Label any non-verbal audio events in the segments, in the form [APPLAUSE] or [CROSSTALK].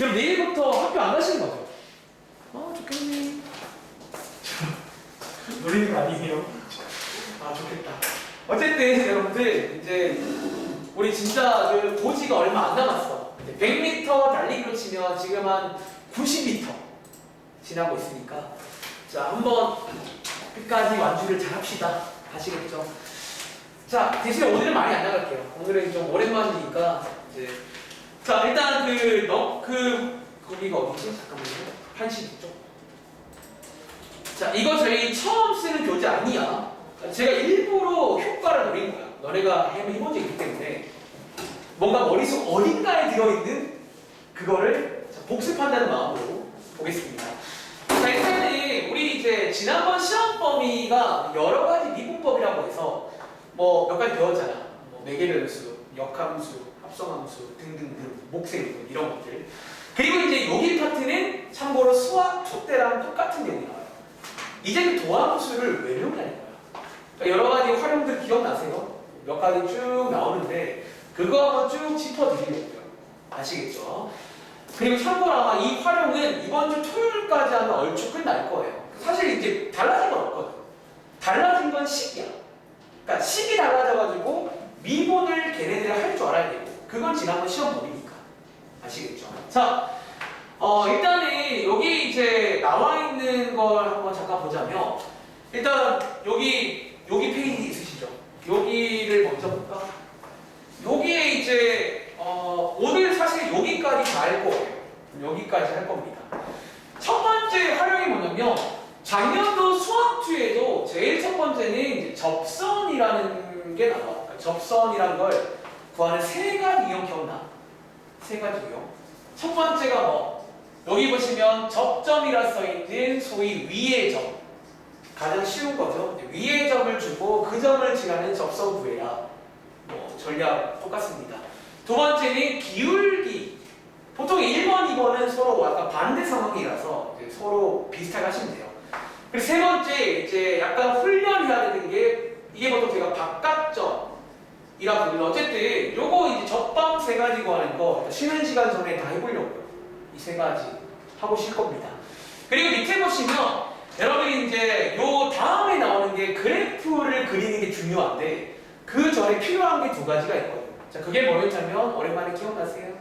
그럼 내일부터 학교 안 가시는 거죠? 아 좋겠네. [LAUGHS] 노리는 거 아니에요? 아 좋겠다. 어쨌든 여러분들 이제 우리 진짜 그 고지가 얼마 안 남았어. 이제 100m 달리기로 치면 지금 한 90m 지나고 있으니까 자 한번 끝까지 완주를 잘 합시다. 아시겠죠? 자 대신 오늘은 많이 안 나갈게요. 오늘은 좀 오랜만이니까 이제 자 일단 그 너 그 거기가 어디지? 잠깐만요. 한시 쪽. 자 이거 저희 처음 쓰는 교재 아니야. 제가 일부러 효과를 노린 거야. 너네가 해본 해본 적 있기 때문에 뭔가 머릿속 어딘가에 들어있는 그거를 자, 복습한다는 마음으로 보겠습니다. 자 일단은 우리 이제 지난번 시험 범위가 여러 가지 미분법이라고 해서 뭐 몇 가지 배웠잖아. 뭐 매개별수, 역함수, 합성함수 등등등 목세분 이런 것들. 그리고 이제 여기 파트는 참고로 수학 초 때랑 똑같은 내용이 나와요. 이제 그 도함수를 외우는 거야. 그러니까 여러 가지 활용들 기억나세요? 몇 가지 쭉 나오는데 그거 한번 쭉 짚어드리려고요. 아시겠죠? 그리고 참고로 아마 이 활용은 이번 주 토요일까지 하면 얼추 끝날 거예요. 사실 이제 달라진 건 없거든. 달라진 건 시기야. 그러니까 식이 달라져가지고 미분을 걔네들이 할 줄 알아야 되고 그건 지난번 시험 범위니까 아시겠죠? 자, 어 일단은 여기 이제 나와 있는 걸 한번 잠깐 보자면 일단 여기 여기 페이지 있으시죠? 여기를 먼저 볼까? 여기에 이제 어 오늘 사실 여기까지 다 할 거예요. 여기까지 할 겁니다. 첫 번째 활용이 뭐냐면 작년도 수학투에도 제일 첫 번째는 접선이라는 게 나와. 그러니까 접선이라는 걸 구하는 세 가지 유형 기억나? 세 가지 유형. 첫 번째가 뭐? 여기 보시면 접점이라 써 있는 소위 위의 점. 가장 쉬운 거죠. 위의 점을 주고 그 점을 지나는 접선 구해라. 뭐 전략 똑같습니다. 두 번째는 기울기. 보통 1번, 2번은 서로 약간 반대 상황이라서 서로 비슷하게 하시면 돼요. 그리고 세 번째 이제 약간 훈련해야 되는 게 이게 보통 제가 바깥점 이라고 부르는 어쨌든 요거 이제 접방 세 가지 구하는 거 쉬는 시간 전에 다 해보려고요. 이 세 가지 하고 쉴 겁니다. 그리고 밑에 보시면 여러분이 이제 요 다음에 나오는 게 그래프를 그리는 게 중요한데 그 전에 필요한 게 두 가지가 있거든요. 자, 그게 뭐였냐면 오랜만에 기억나세요?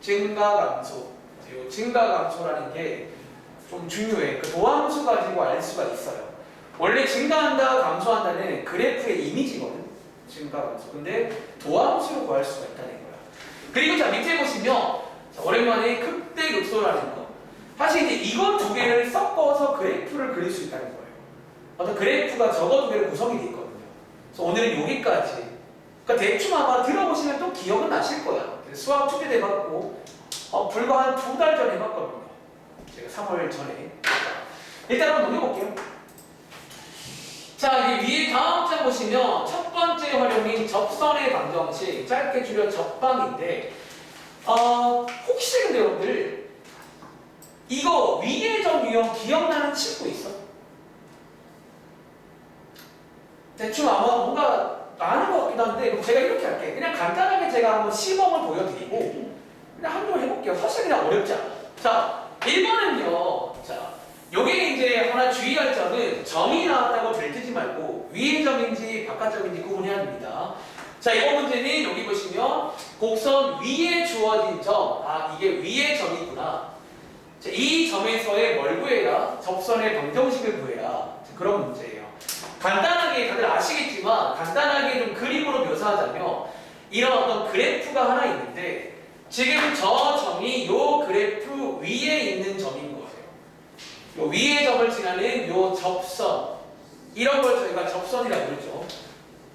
증가 감소. 요 증가 감소라는 게 좀 중요해. 그 도함수 가지고 알 수가 있어요. 원래 증가한다, 감소한다는 그래프의 이미지거든. 증가 감소. 근데 도함수로 구할 수가 있다는 거야. 그리고 자 밑에 보시면 자, 오랜만에 극대 극소라는 거. 사실 이제 이건 두 개를 섞어서 그래프를 그릴 수 있다는 거예요. 어떤 그래프가 저거 두 개로 구성이 돼 있거든요. 그래서 오늘은 여기까지. 그러니까 대충 아마 들어보시면 또 기억은 나실 거야. 수학 투표 해봤고 어, 불과 한 두 달 전에 해봤거든요. 제가 3월 전에. 일단 한번 넘겨볼게요. 자, 이 위에 다음 장 보시면 첫 번째 활용인 접선의 방정식, 짧게 줄여 접방인데, 어, 혹시 근데 여러분들, 이거 위의 점 유형 기억나는 친구 있어? 대충 아마 뭔가 아는 것 같기도 한데, 제가 이렇게 할게. 그냥 간단하게 제가 한번 시범을 보여드리고, 그냥 한번 해볼게요. 사실 그냥 어렵지 않아. 자, 1번은요, 자, 요게 이제 하나 주의할 점은 점이 나왔다고 들뜨지 말고 위의 점인지 바깥점인지 구분해야 됩니다. 자, 이번 문제는 여기 보시면 곡선 위에 주어진 점, 아, 이게 위의 점이구나. 자, 이 점에서의 뭘 구해라? 접선의 방정식을 구해라. 자, 그런 문제예요. 간단하게 다들 아시겠지만 간단하게 좀 그림으로 묘사하자면 이런 어떤 그래프가 하나 있는데 지금 저 점이 요 그래프 위에 있는 점인 거예요. 요 위의 점을 지나는 요 접선 이런 걸 저희가 접선이라고 그러죠.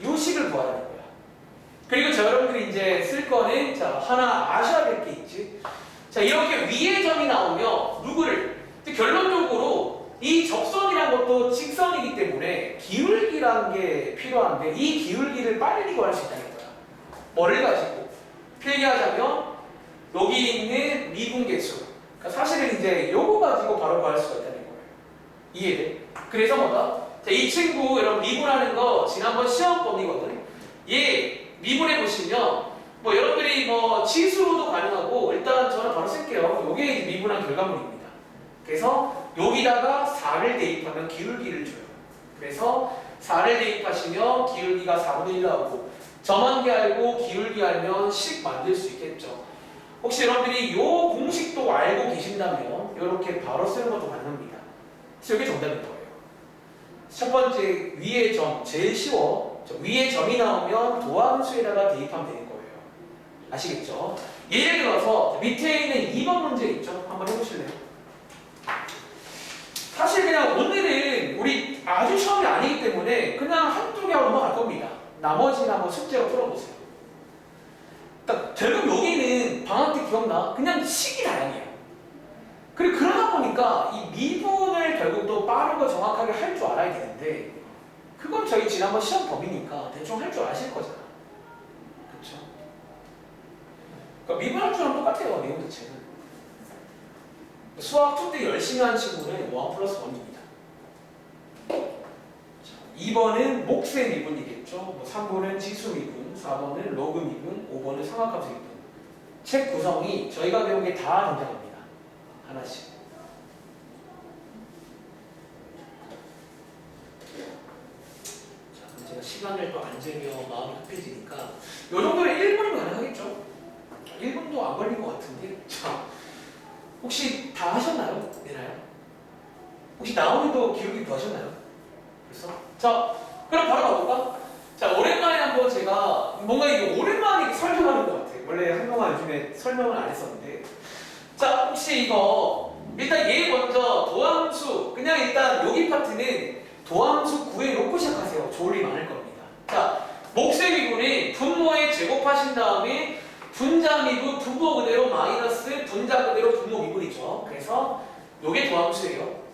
요 식을 구하는 거야. 그리고 저 여러분들이 이제 쓸 거는 자 하나 아셔야 될 게 있지. 자 이렇게 위의 점이 나오면 누구를 결론적으로 이 접선이란 것도 직선이기 때문에 기울기라는 게 필요한데 이 기울기를 빨리 구할 수 있다는 거야. 뭐를 가지고 필기하자면 여기 있는 미분계수. 그러니까 사실은 이제 요거 가지고 바로 구할 수가 있다는 거예요. 이해돼? 그래서 뭐다? 자, 이 친구 여러분 미분하는 거 지난번 시험 범위거든. 얘 미분해 보시면 뭐 여러분들이 뭐 치수로도 가능하고 일단 저는 바로 쓸게요. 여기 이런 결과물입니다. 그래서 여기다가 4를 대입하면 기울기를 줘요. 그래서 4를 대입하시면 기울기가 4분의 1 나오고 점한계 알고 기울기 알면 식 만들 수 있겠죠. 혹시 여러분들이 이 공식도 알고 계신다면 이렇게 바로 쓰는 것도 가능합니다. 그래서 이게 거예요. 첫 번째 위에 점 제일 쉬워. 저 위에 점이 나오면 도함수에다가 대입하면 되는 거예요. 아시겠죠? 예를 들어서 밑에 있는 2번 문제 있죠? 한번 해보실래요? 사실 그냥 오늘은 우리 아주 처음이 아니기 때문에 그냥 한두 개 하고 넘어갈 겁니다. 나머지는 한번 숙제로 풀어보세요. 그러니까 결국 여기는 방학 때 기억나? 그냥 식이 다양해요. 그리고 그러다 보니까 이 미분을 결국 또 빠르고 정확하게 할 줄 알아야 되는데 그건 저희 지난번 시험 범위니까 대충 할 줄 아실 거잖아. 그렇죠? 그러니까 미분할 줄은 똑같아요. 내용 자체는. 수학 투때 열심히 한 친구는 1 플러스 1입니다. 2번은 목세 미분이겠죠. 뭐 3번은 지수 미분, 4번은 로그 미분, 5번은 상하값 미분. 책 구성이 저희가 배운 게 다 등장합니다. 하나씩. 자, 그럼 제가 시간을 또 안 재면 마음이 급해지니까 요 정도면 1분이면 가능하겠죠? 1분도 안 걸릴 것 같은데. 자, 혹시 다 하셨나요? 되나요? 혹시 나오는도 기록이 구하셨나요? 그래서 자, 그럼 바로 가볼까? 자, 오랜만에 한번 제가 뭔가 이게 오랜만에 설명하는 것 같아요. 원래 한동안 요즘에 설명을 안 했었는데. 자, 혹시 이거 일단 얘 먼저 도함수 그냥 일단 여기 파트는 도함수 구해놓고 시작하세요. 조울이 많을 겁니다. 자, 목세미분이 분모에 제곱하신 다음에 분자 미분 분모 그대로 마이너스 분자 그대로 분모 미분이죠. 그래서 요게 도함수예요.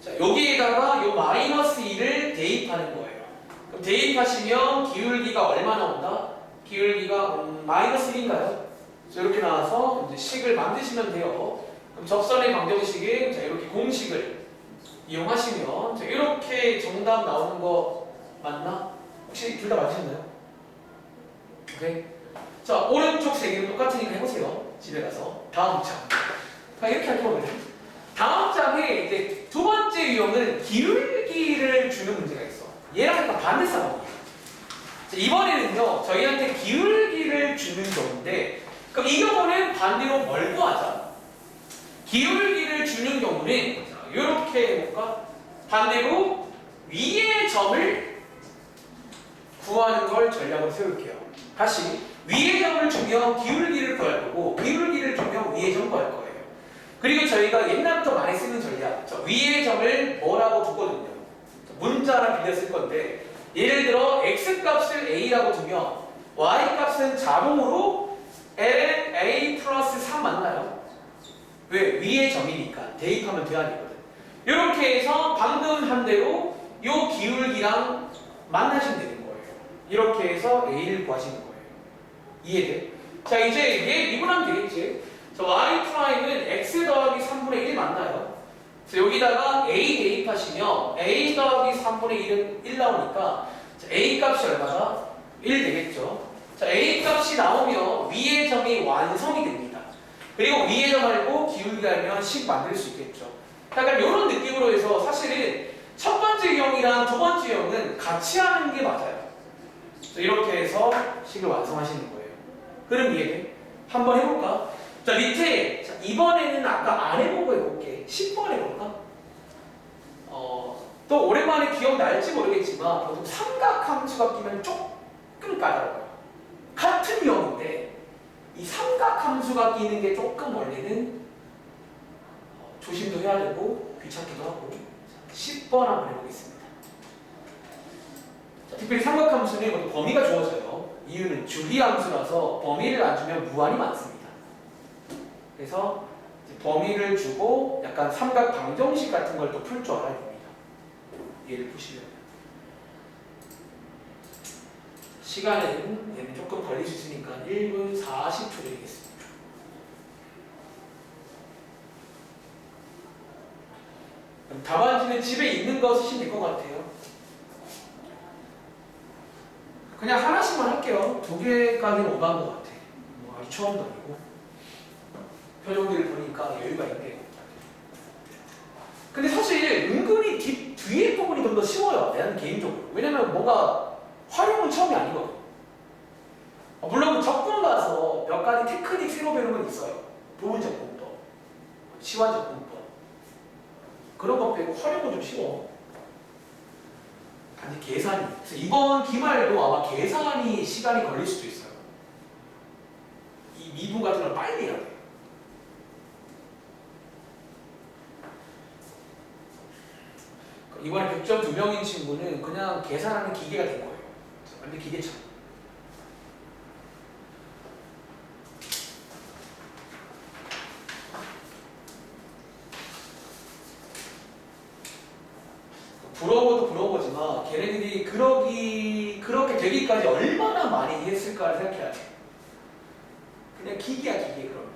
자, 여기에다가 요 마이너스 2를 대입하는 거예요. 그럼 대입하시면 기울기가 얼마 나온다? 기울기가 음, 마이너스 1인가요? 자, 이렇게 나와서 이제 식을 만드시면 돼요. 그럼 접선의 방정식에 자, 이렇게 공식을 이용하시면 자, 이렇게 정답 나오는 거 맞나? 혹시 둘 다 맞으셨나요? 오케이. 자, 오른쪽 세 개는 똑같으니까 해보세요. 집에 가서. 다음 장. 자, 이렇게 할 거거든요. 다음 장에 이제 두 번째 유형은 기울기를 주는 문제가 있어. 얘랑 약간 반대 상황이에요. 자, 이번에는요, 저희한테 기울기를 주는 경우인데, 그럼 이 경우는 반대로 뭘 구하자? 기울기를 주는 경우는, 자, 이렇게 해볼까? 반대로 위의 점을 구하는 걸 전략으로 세울게요. 다시, 위의 점을 주면 기울기를 구할 거고, 기울기를 주면 위의 점 구할 거예요. 그리고 저희가 옛날부터 많이 쓰는 전략, 저 위의 점을 뭐라고 두거든요. 문자랑 빌려 쓸 건데, 예를 들어 x 값을 a라고 두면 y 값은 자동으로 ln a 플러스 3 맞나요? 왜? 위의 점이니까 대입하면 돼야 되거든. 이렇게 해서 방금 한 대로 요 기울기랑 만나시면 거예요. 이렇게 해서 a를 구하시는 거예요. 이해돼? 자 이제 얘 미분하면 되겠지. 자 y 프라임은 x 더하기 3분의 1 맞나요? 그래서 여기다가 a 대입하시면 a 더하기 3분의 1은 1 나오니까 자, a 값이 얼마다? 1 되겠죠. 자 a 값이 나오면 위의 점이 완성이 됩니다. 그리고 위의 점 알고 기울기 알면 식 만들 수 있겠죠. 약간 이런 느낌으로 해서 사실은 첫 번째 유형이랑 두 번째 유형은 같이 하는 게 맞아요. 자, 이렇게 해서 식을 완성하시는 거예요. 그럼 이해돼? 한번 해볼까? 자 밑에 자, 이번에는 아까 안 해보고 해볼게 10번 해볼까? 어, 또 오랜만에 기억날지 모르겠지만 보통 삼각함수가 끼면 조금 까다로워요 같은 유형인데 이 삼각함수가 끼는 게 조금 원래는 어, 조심도 해야 되고 귀찮기도 하고 자, 10번 한번 해보겠습니다 자, 특별히 삼각함수는 범위가 주어져요 이유는 주기함수라서 범위를 안 주면 무한이 많습니다 그래서 범위를 주고 약간 삼각 방정식 같은 걸 또 풀 줄 알아야 됩니다. 얘를 푸시려면 시간은 얘는 조금 걸릴 수 있으니까 1분 40초 드리겠습니다. 답안지는 집에 있는 거 쓰시면 될 것 같아요. 그냥 하나씩만 할게요. 두 개까지는 오버한 것 같아. 뭐 아주 처음도 아니고. 표정들을 보니까 여유가 있네요. 근데 사실 은근히 뒤, 뒤에 부분이 좀 더 쉬워요. 나는 개인적으로. 왜냐면 뭔가 활용은 처음이 아니거든. 어, 물론 적분 가서 몇 가지 테크닉 새로 배우는 건 있어요. 부분 적분법, 시환 적분법. 그런 것 빼고 활용은 좀 쉬워. 단지 계산이. 그래서 이번 기말도 아마 계산이 시간이 걸릴 수도 있어요. 이 미분 같은 걸 빨리 해야 돼. 이번에 100점 두 명인 친구는 그냥 계산하는 기계가 된 거예요. 완전 기계처럼. 부러워도 부러워지만 걔네들이 그러기 되기까지 얼마나 많이 했을까를 생각해야 돼. 그냥 기계야 기계 그럼.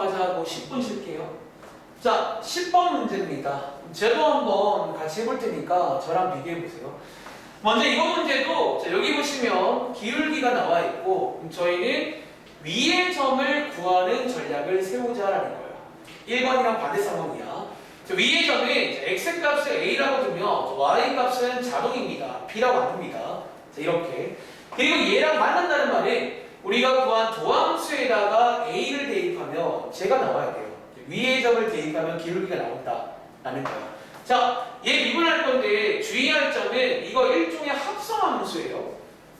접수까지 하고 10분 쉴게요. 자, 10번 문제입니다. 제도 한번 같이 해볼 테니까 저랑 비교해 보세요. 먼저 이번 문제도 자, 여기 보시면 기울기가 나와 있고 저희는 위의 점을 구하는 전략을 세우자라는 거예요. 1번이랑 반대 상황이야. 자, 위의 점은 x 값을 a라고 두면 y 값은 자동입니다. b라고 안 둡니다. 자, 이렇게. 그리고 얘랑 만난다는 말은 우리가 구한 도함수에다가 a를 대입하면 제가 나와야 돼요. 위의 점을 대입하면 기울기가 나온다 라는 거예요. 자, 얘 미분할 건데 주의할 점은 이거 일종의 합성함수예요.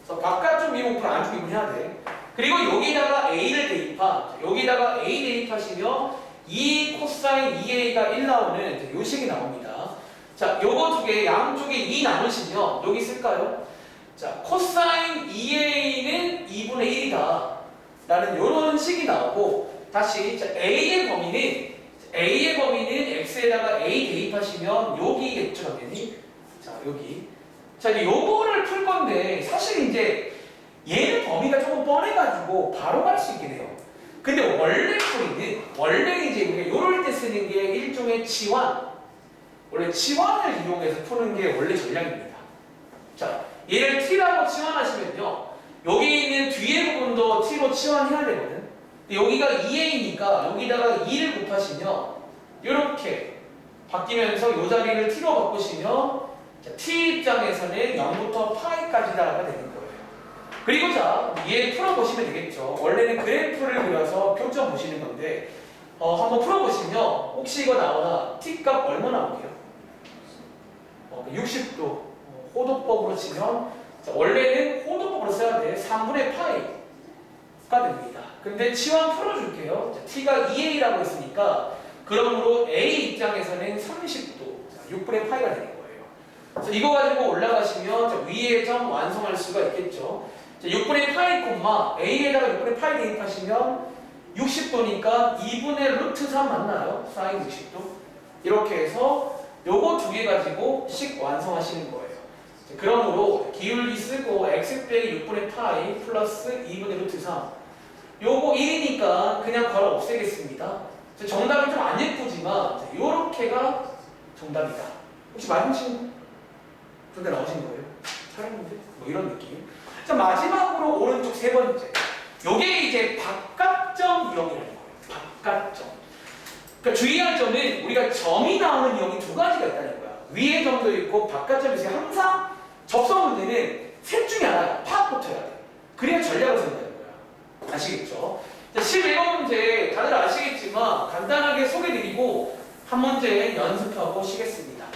그래서 바깥쪽 미분 풀 안쪽 미분 해야 돼. 그리고 여기다가 a를 대입하, 여기다가 a 대입하시면 2 코사인 2a가 1 나오는 요 식이 나옵니다. 자, 요거 두 개 양쪽에 2 남으시면 여기 쓸까요? 자, 코사인 2a는 2분의 1이다. 라는 이런 식이 나오고 다시 자, a의 범위는 a의 범위는 x에다가 a 대입하시면 여기겠죠, 당연히. 자, 여기. 자, 이제 요거를 풀 건데 사실 이제 얘는 범위가 조금 뻔해가지고 바로 갈 수 있긴 해요. 근데 원래 풀이는 원래 이제 우리가 요럴 때 쓰는 게 일종의 치환. 원래 치환을 이용해서 푸는 게 원래 전략입니다. 자, 얘를 t라고 치환하시면요. 여기 있는 뒤에 부분도 t로 치환해야 되거든. 근데 여기가 2a니까 여기다가 2를 곱하시면 이렇게 바뀌면서 이 자리를 t로 바꾸시면 자, t 입장에서는 0부터 파이까지다가 되는 거예요. 그리고 자, 얘 풀어보시면 되겠죠. 원래는 그래프를 그려서 표점 보시는 건데 어, 한번 풀어보시면 혹시 이거 나오나 t 값 얼마 나올게요? 어, 60도 어, 호도법으로 치면 자, 원래는 호도법으로 써야 돼. 3분의 파이가 됩니다. 근데 치환 풀어줄게요. 자, t가 2a라고 했으니까 그러므로 a 입장에서는 30도, 자, 6분의 파이가 되는 거예요. 그래서 이거 가지고 올라가시면 자, 위의 점 완성할 수가 있겠죠. 자, 6분의 파이 콤마 a에다가 6분의 파이 대입하시면 60도니까 2분의 루트 3 맞나요? 사인 60도. 이렇게 해서 요거 두 개 가지고 식 완성하시는 거예요. 자, 그러므로 기울기 쓰고 x 빼기 6분의 파이 플러스 2분의 루트 3 요거 1이니까 그냥 걸어 없애겠습니다. 자, 정답이 좀 안 예쁘지만 자, 요렇게가 정답이다. 혹시 맞으신 분들 나오신 거예요? 촬영 문제? 뭐 이런 느낌. 자 마지막으로 오른쪽 세 번째. 요게 이제 바깥점 유형이라는 거예요. 바깥점. 그러니까 주의할 점은 우리가 점이 나오는 유형이 두 가지가 있다는 거야. 위에 점도 있고 바깥점이 있어요. 항상 접선 문제는 셋 중에 하나야. 팍 붙어야 돼. 그래야 전략을 세운다는 거야. 아시겠죠? 자, 11번 문제 다들 아시겠지만 간단하게 소개드리고 한 문제 연습하고 쉬겠습니다.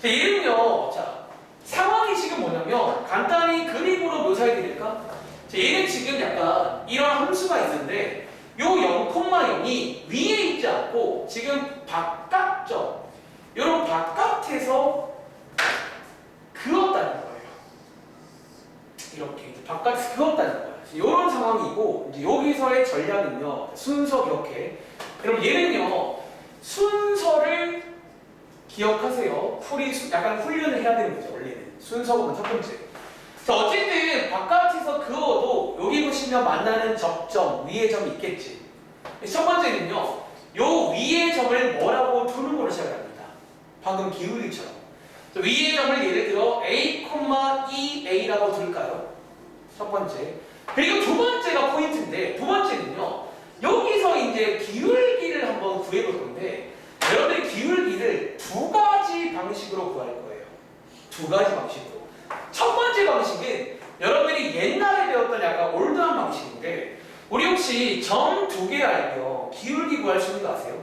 자, 얘는요. 자, 상황이 지금 뭐냐면 간단히 그림으로 묘사해 드릴까? 자, 얘는 지금 약간 이런 함수가 있는데 요 0,0이 위에 있지 않고 지금 바깥점 요런 바깥에서 그었다는 거예요. 이렇게 이제 바깥에서 그었다는 거예요. 이런 상황이고 이제 여기서의 전략은요 순서 기억해. 그럼 얘는요 순서를 기억하세요. 풀이 수- 약간 훈련을 해야 되는 거죠, 원래는. 순서가 첫 번째. 자, 어쨌든 바깥에서 그어도 여기 보시면 만나는 접점, 위의 점이 있겠지. 첫 번째는요, 요 위의 점을 뭐라고 두는 걸로 시작을 합니다. 방금 기울기처럼. 자, 위의 점을 예를 들어 A, EA라고 둘까요? 첫 번째. 그리고 두 번째가 포인트인데, 두 번째는요, 여기서 이제 기울기를 한번 구해볼 건데, 여러분들이 기울기를 두 가지 방식으로 구할 거예요. 두 가지 방식으로. 첫 번째 방식은 여러분들이 옛날에 배웠던 약간 올드한 방식인데, 우리 혹시 점 두 개 알면 기울기 구할 수 있는 거 아세요?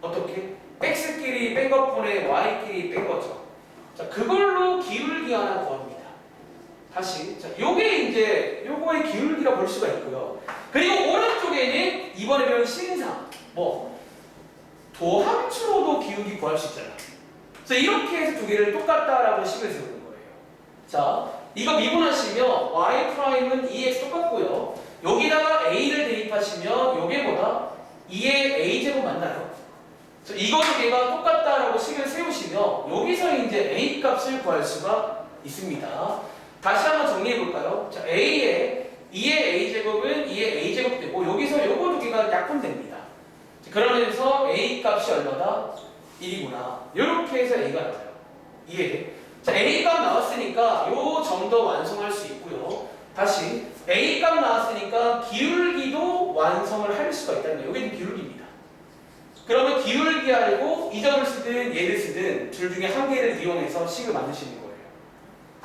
어떻게? x끼리 뺀 것분에 y끼리 뺀 거죠. 자, 그걸로 기울기 하나 구합니다. 다시. 자, 요게 이제 요거의 기울기라 볼 수가 있고요. 그리고 오른쪽에는 이번에 배운 신상. 뭐 도함수로도 기울기 구할 수 있잖아. 자, 이렇게 해서 두 개를 똑같다라고 식을 세우는 거예요. 자, 이거 미분하시면 y 프라임은 2x 똑같고요. 여기다가 a를 대입하시면 요게 뭐다? 2의 a 제곱 맞나요? 자, 이거 두 개가 똑같다라고 식을 세우시면 여기서 이제 a 값을 구할 수가 있습니다. 다시 한번 정리해 볼까요? 자, a의 2의 a 제곱은 2의 a 제곱 되고 여기서 요거 두 개가 약분됩니다. 자, 그러면서 a 값이 얼마다? 1이구나. 이렇게 해서 a가 나와요. 이해돼? 자, a 값 나왔으니까 요 점도 완성할 수 있고요. 다시 a 값 나왔으니까 기울기도 완성을 할 수가 있다는 거예요. 여기는 기울기입니다. 그러면 기울기 알고 이 점을 쓰든 얘를 쓰든 둘 중에 한 개를 이용해서 식을 만드시는 거예요.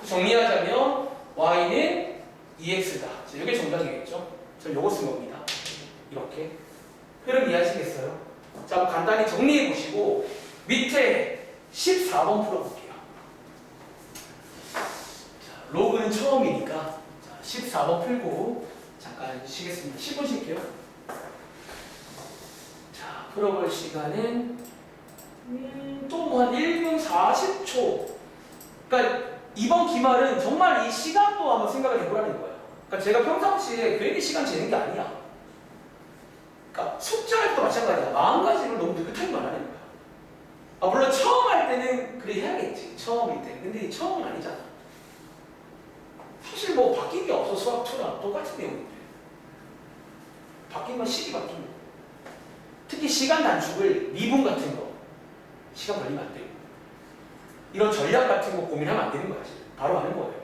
정리하자면 y는 2x다. 자, 이게 정답이겠죠? 저 요거 쓴 겁니다. 이렇게. 흐름 이해하시겠어요? 자, 간단히 정리해 보시고 밑에 14번 풀어볼게요. 자, 로그는 처음이니까 자, 14번 풀고 잠깐 쉬겠습니다. 10분 쉴게요. 자, 풀어볼 시간은 음, 또한 1분 40초. 그러니까 이번 기말은 정말 이 시간도 한번 생각을 해보라는 거예요. 그러니까 제가 평상시에 괜히 시간 재는 게 아니야. 그러니까 숙제할 때도 마찬가지야. 마음가짐을 너무 느긋하게 말하는 거야. 아, 물론 처음 할 때는 그래 해야겠지. 처음일 때. 근데 처음은 아니잖아. 사실 뭐 바뀐 게 없어. 수학 2랑 똑같은 내용인데. 바뀐 건 식이 바뀐 거. 특히 시간 단축을 미분 같은 거. 시간 걸리면 안 돼요. 이런 전략 같은 거 고민하면 안 되는 거야. 바로 하는 거예요.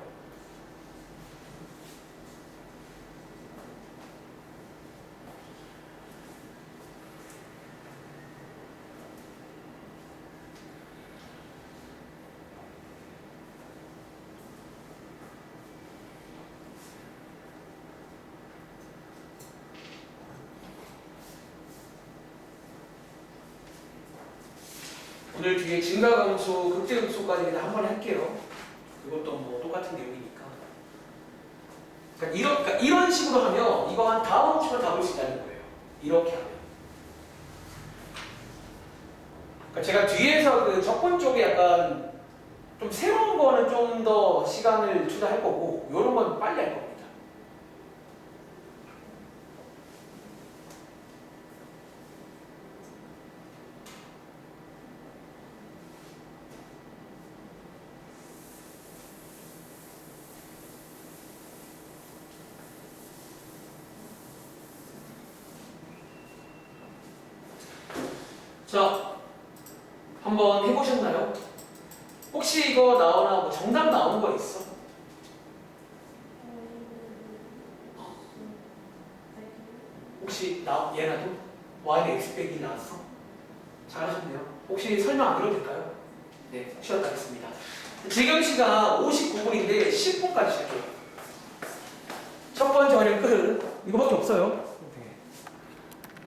오늘 뒤에 증가 감소, 극대 감소까지 한 번에 할게요. 그것도 뭐 똑같은 내용이니까. 그러니까 이런, 그러니까 이런 식으로 하면 이거 한 다음 주에 다볼 수 있다는 거예요. 이렇게 하면. 그러니까 제가 뒤에서 그 적분 쪽에 약간 좀 새로운 거는 좀 더 시간을 투자할 거고 이런 건 빨리 할 겁니다. 자, 한번 해보셨나요? 혹시 이거 나오나 뭐 정답 나오는 거 있어? 혹시 나 얘라도 y는 x 빼기 나왔어? 잘하셨네요. 혹시 설명 안 들어도 될까요? 네, 쉬었다 하겠습니다. 지금 시간 59분인데 10분까지 쉴게요. 첫 번째 어려운 끝. 이거밖에 없어요.